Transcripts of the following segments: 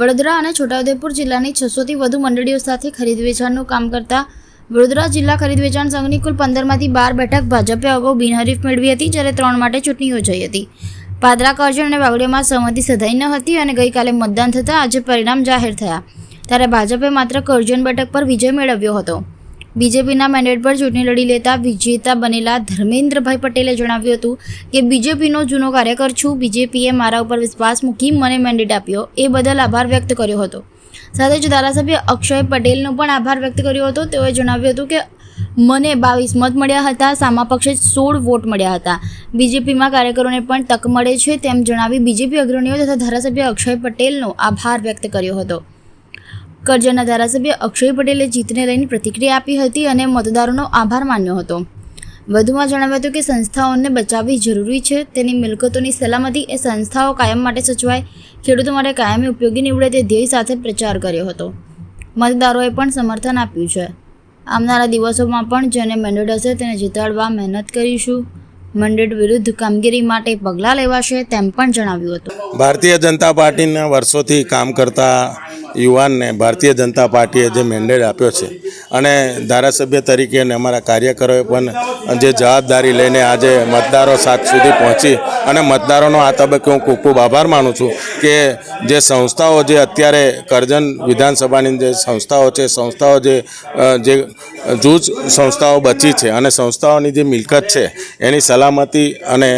વડોદરા અને છોટાઉદેપુર જિલ્લાની છસોથી વધુ મંડળીઓ સાથે ખરીદ વેચાણનું કામ કરતા વડોદરા જિલ્લા ખરીદ વેચાણ સંઘની કુલ પંદરમાંથી બાર બેઠક ભાજપે અગાઉ બિનહરીફ મેળવી હતી, જ્યારે ત્રણ માટે ચૂંટણી યોજાઈ હતી. પાદરા કરજણ અને વાગડીમાં સહમતિ સધાઈ ન હતી અને ગઈકાલે મતદાન થતાં આજે પરિણામ જાહેર થયા. ત્યારે ભાજપે માત્ર કરજણ બેઠક પર વિજય મેળવ્યો હતો. બીજેપીના મેન્ડેટ પર ચૂંટણી લડી લેતા વિજેતા બનેલા ધર્મેન્દ્રભાઈ પટેલે જણાવ્યું હતું કે, બીજેપીનો જૂનો કાર્યકર છું. બીજેપીએ મારા ઉપર વિશ્વાસ મૂકી મને મેન્ડેટ આપ્યો. એ બદલ આભાર વ્યક્ત કર્યો હતો. સાથે જ ધારાસભ્ય અક્ષય પટેલનો પણ આભાર વ્યક્ત કર્યો હતો. તેઓએ જણાવ્યું હતું કે, મને બાવીસ મત મળ્યા હતા. સામા પક્ષે સોળ વોટ મળ્યા હતા. બીજેપીમાં કાર્યકરોને પણ તક મળે છે. તેમ જણાવી બીજેપી અગ્રણીઓ તથા ધારાસભ્ય અક્ષય પટેલનો આભાર વ્યક્ત કર્યો હતો. કરજણના ધારાસભ્ય અક્ષય પટેલે જીતને લઈને પ્રતિક્રિયા આપી હતી અને મતદારોનો આભાર માન્યો હતો. વધુમાં જણાવ્યું હતું કે સંસ્થાઓને બચાવવી જરૂરી છે. તેની મિલકતોની સલામતી એ સંસ્થાઓ કાયમ માટે સચવાય. ખેડૂતો માટે કાયમી ઉપયોગી નીવડે તે ધ્યેય સાથે પ્રચાર કર્યો હતો. મતદારોએ પણ સમર્થન આપ્યું છે. આવનારા દિવસોમાં પણ જેને મેન્ડેટ હશે તેને જીતાડવા મહેનત કરીશું. મંડેટ વિરુદ્ધ કામગીરી માટે પગલાં લેવાશે તેમ પણ જણાવ્યું હતું. ભારતીય જનતા પાર્ટીના વર્ષોથી કામ કરતા યુવાનને ભારતીય જનતા પાર્ટીએ જે મેન્ડેટ આપ્યો છે અને ધારાસભ્ય તરીકે અને અમારા કાર્યકરોએ પણ જે જવાબદારી લઈને આજે મતદારો સાથ સુધી પહોંચી અને મતદારોનો આ તબક્કે હું ખૂબ ખૂબ આભાર માનું છું કે જે સંસ્થાઓ જે અત્યારે કરજણ વિધાનસભાની જે સંસ્થાઓ છે, સંસ્થાઓ જે જે જૂજ સંસ્થાઓ બચી છે અને સંસ્થાઓની જે મિલકત છે, એની સલામતી અને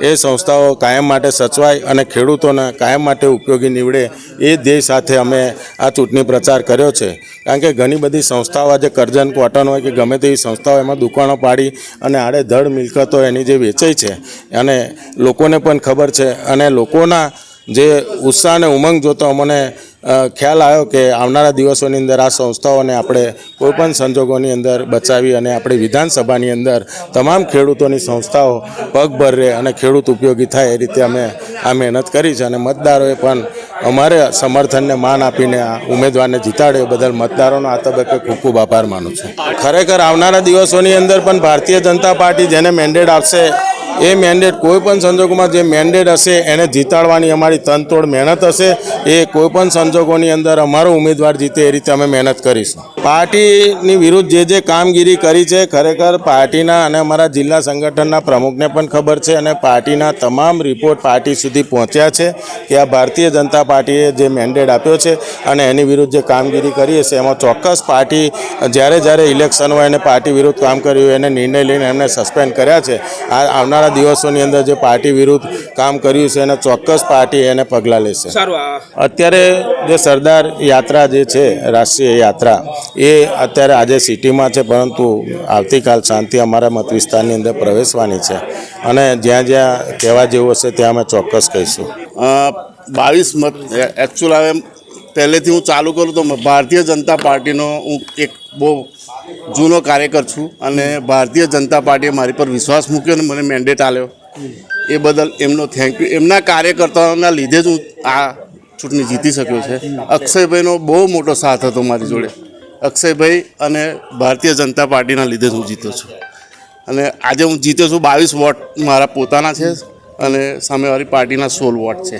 એ સંસ્થાઓ કાયમ માટે સચવાય અને ખેડૂતોને કાયમ માટે ઉપયોગી નીવડે એ ધ્યેય સાથે અમે આ ચૂંટણી પ્રચાર કર્યો છે. કારણ કે ઘણી બધી સંસ્થાઓ આજે કરજન કોટન હોય કે ગમે તેવી સંસ્થાઓ એમાં દુકાનો પાડી અને આડે ધડ મિલકતો એની જે વેચાઈ છે. અને લોકોને પણ ખબર છે અને લોકોના જે ઉત્સાહ અને ઉમંગ જોતો અમને ખ્યાલ આવ્યો કે આવનારા દિવસોની અંદર આ સંસ્થાઓને આપણે કોઈપણ સંજોગોની અંદર બચાવી અને આપણી વિધાનસભાની અંદર તમામ ખેડૂતોની સંસ્થાઓ પગભર રહે અને ખેડૂત ઉપયોગી થાય એ રીતે અમે, આ મહેનત કરી છે. અને મતદારોએ પણ અમારે સમર્થનને માન આપીને આ ઉમેદવારને જીતાડ્યો બદલ મતદારોનો આ તબક્કે ખૂબ ખૂબ આભાર માનું છું. ખરેખર આવનારા દિવસોની અંદર પણ ભારતીય જનતા પાર્ટી જેને મેન્ડેટ આપશે એ મેન્ડેટ કોઈ પણ સંજોગોમાં જે મેન્ડેટ હશે, એને જીતાડવાની અમારી તનતોડ મહેનત હશે. એ કોઈ પણ સંજોગોની અંદર અમારો ઉમેદવાર જીતે એ રીતે અમે મહેનત કરીશું. પાર્ટીની વિરુદ્ધ જે જે કામગીરી કરી છે ખરેખર પાર્ટીના અને અમારા જિલ્લા સંગઠનના પ્રમુખને પણ ખબર છે અને પાર્ટીના તમામ રિપોર્ટ પાર્ટી સુધી પહોંચ્યા છે કે આ ભારતીય જનતા પાર્ટીએ જે મેન્ડેટ આપ્યો છે અને એની વિરુદ્ધ જે કામગીરી કરી હશે એમાં ચોક્કસ પાર્ટી જ્યારે જ્યારે ઇલેક્શન હોય અને પાર્ટી વિરુદ્ધ કામ કર્યું એને નિર્ણય લઈને એમને સસ્પેન્ડ કર્યા છે. આ આવનારા દિવસોની અંદર જે પાર્ટી વિરુદ્ધ કામ કર્યું છે એને ચોક્કસ પાર્ટી એને પગલાં લેશે. અત્યારે જે સરદાર યાત્રા જે છે રાષ્ટ્રીય યાત્રા એ અત્યારે આજે સિટીમાં છે, પરંતુ આવતીકાલ શાંતિ અમારા મત વિસ્તારની અંદર પ્રવેશવાની છે. અને જ્યાં જ્યાં કહેવા જેવું હશે, ત્યાં અમે ચોક્કસ કહીશું. બાવીસ મત એકચ્યુઅલ હવે પહેલેથી હું ચાલુ કરું તો ભારતીય જનતા પાર્ટીનો હું એક બહુ જૂનો કાર્યકર છું અને ભારતીય જનતા પાર્ટીએ મારી પર વિશ્વાસ મૂક્યો અને મને મેન્ડેટ આપ્યો. એ બદલ એમનો થેન્ક યુ એમના કાર્યકર્તાઓના લીધે જ હું આ ચૂંટણી જીતી શક્યો છે. અક્ષયભાઈનો બહુ મોટો સાથ હતો મારી જોડે. અક્ષયભાઈ અને ભારતીય જનતા પાર્ટીના લીધે હું જીત્યો છું. અને આજે હું જીત્યો છું બાવીસ વોટ મારા પોતાના છે અને સામેવાળી પાર્ટીના સોળ વોટ છે.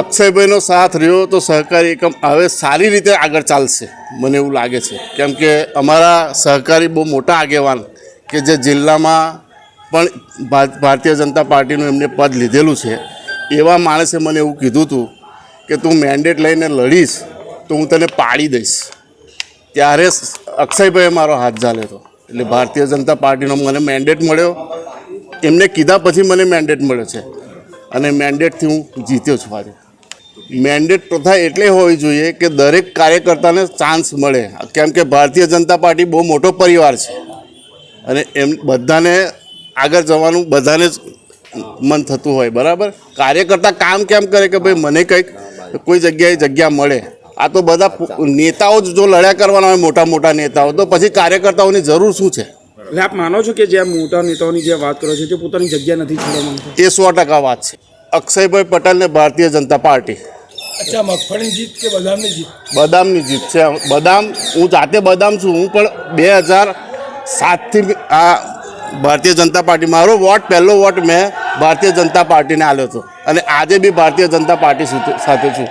અક્ષયભાઈનો સાથ રહ્યો તો સહકારી એકમ હવે સારી રીતે આગળ ચાલશે, મને એવું લાગે છે. કેમ કે અમારા સહકારી બહુ મોટા આગેવાન કે જે જિલ્લામાં પણ ભારતીય જનતા પાર્ટીનું એમને પદ લીધેલું છે, એવા માણસે મને એવું કીધું હતું કે તું મેન્ડેટ લઈને લડીશ તો હું તને પાડી દઈશ. ત્યારે અક્ષયભાઈએ મારો હાથ ઝાલ્યો હતો. એટલે ભારતીય જનતા પાર્ટીનો મને મેન્ડેટ મળ્યો. એમને કીધા પછી મને મેન્ડેટ મળ્યો છે. અને મેન્ડેટથી હું જીત્યો છું આજે. મેન્ડેટ પ્રથા એટલે હોવી જોઈએ કે દરેક કાર્યકર્તાને ચાન્સ મળે. કેમ કે ભારતીય જનતા પાર્ટી બહુ મોટો પરિવાર છે. અને એમ બધાને આગળ જવાનું બધાને જ મન થતું હોય, બરાબર? કાર્યકર્તા કામ કેમ કરે કે ભાઈ, મને કંઈક કોઈ જગ્યાએ જગ્યા મળે. આ તો બધા નેતાઓ જ જો લડ્યા કરવાના હોય મોટા મોટા નેતાઓ તો પછી કાર્યકર્તાઓની જરૂર શું છે? એટલે આપ માનો છો કે જે મોટા નેતાઓની જે વાત કરો છો તે પોતાની જગ્યા નથી છોડવા માંગતા? એ સો ટકા વાત છે. અક્ષયભાઈ પટેલને ભારતીય જનતા પાર્ટી. અચ્છા મગફળી જીત કે બદામની જીત? બદામની જીત છે. બદામ હું જાતે બદામ છું હું પણ બે હજાર સાતથી આ ભારતીય જનતા પાર્ટી મારો વોટ પહેલો વોટ મેં ભારતીય જનતા પાર્ટીને આપ્યો હતો. અને આજે બી ભારતીય જનતા પાર્ટી સાથે છું.